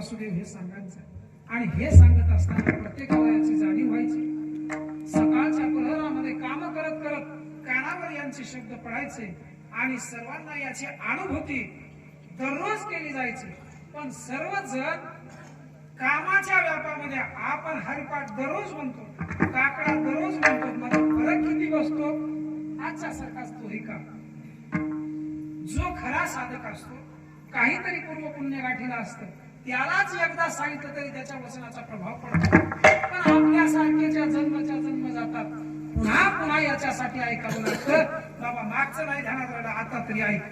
वासुदेव हे सांगायचं आणि हे सांगत असताना प्रत्येकाला याची जाणीव व्हायची. सकाळच्या प्रहरामध्ये काम करत करत कानावर यांचे शब्द पडायचे आणि सर्वांना याची अनुभूती दररोज केली जायची. पण सर्वजण कामाच्या व्यापामध्ये आपण हरिपाठ दररोज म्हणतो काकडा दररोज म्हणतो मग फरक किती बसतो? आजच्या सारखाच तो का जो खरा साधक असतो काहीतरी पूर्व पुण्य गाठीला असतं. त्यालाच एकदा सांगितलं तरी त्याच्या वचनाचा प्रभाव पडतो. पण आपल्यासारखेच्या जन्मच्या जन्म जातात. पुन्हा पुन्हा याच्यासाठी ऐकावं लागतं. बाबा मागचं नाही ध्यानात राहिलं आता तरी ऐक.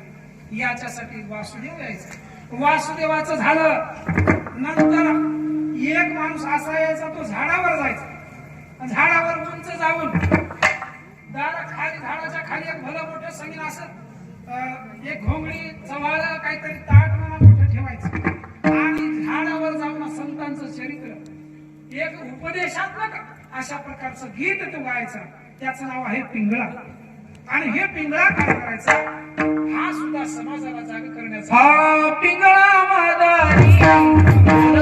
याच्यासाठी वासुदेव यायचं. वासुदेवाचं झालं. नंतर एक माणूस असा यायचा तो झाडावर जायचा. झाडावर उंच जाऊन दारा खाली झाडाच्या खाली एक भलं मोठं संगीन असत एक घोंगडी चव्हाळ काहीतरी ताट म्हणा मोठं ठेवायचं. एक उपदेशात्मक अशा प्रकारचं गीत तो गायचा. त्याचं नाव आहे पिंगळा. आणि हे पिंगळा काय करायचा? हा सुद्धा समाजाला जाग करण्याचा. पिंगळा पिंगळा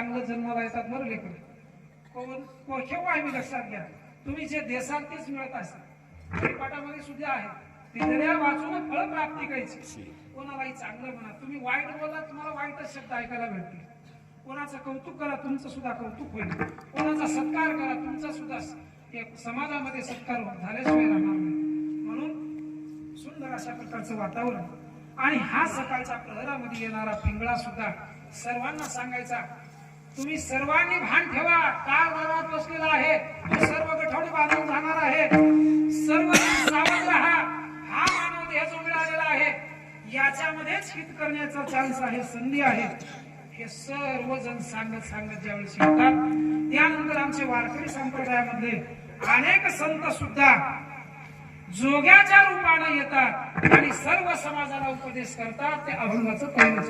चांगलं जन्माला येतात बरं लेकर. कोण? को- केव्हा आम्ही लक्षात घ्या तुम्ही जे देसाल तेच मिळत असाल. हरिपाठामध्ये सुद्धा आहे. तिथल्या वाचून फळ प्राप्ती करायची. कोणालाही चांगलं म्हणा. तुम्ही वाईट बोला तुम्हाला वाईटच शब्द ऐकायला भेटतील. कोणाचं कौतुक करा तुमचं सुद्धा कौतुक होईल. कोणाचा सत्कार करा तुमचा सुद्धा समाजामध्ये सत्कार झाल्याशिवाय राहणार नाही. म्हणून सुंदर अशा प्रकारचं वातावरण. आणि हा सकाळच्या प्रहरामध्ये येणारा पिंगळा सुद्धा सर्वांना सांगायचा तुम्ही सर्वांनी भान ठेवा. काळ दारात बसलेला आहे. तो सर्व गठवडे बांधून जाणार आहे. सर्व सावध राहा. हा मानव देह जो मिळालेला आहे. याच्यामध्येच हित करण्याचा चान्स आहे संधी आहे. हे सर्वजण सांगत सांगत ज्यावेळी शिकतात त्यानंतर आमचे वारकरी संप्रदायामध्ये अनेक संत सुद्धा जोग्याच्या रूपाने येतात आणि सर्व समाजाला उपदेश करतात. ते अभंगाचं पहिलं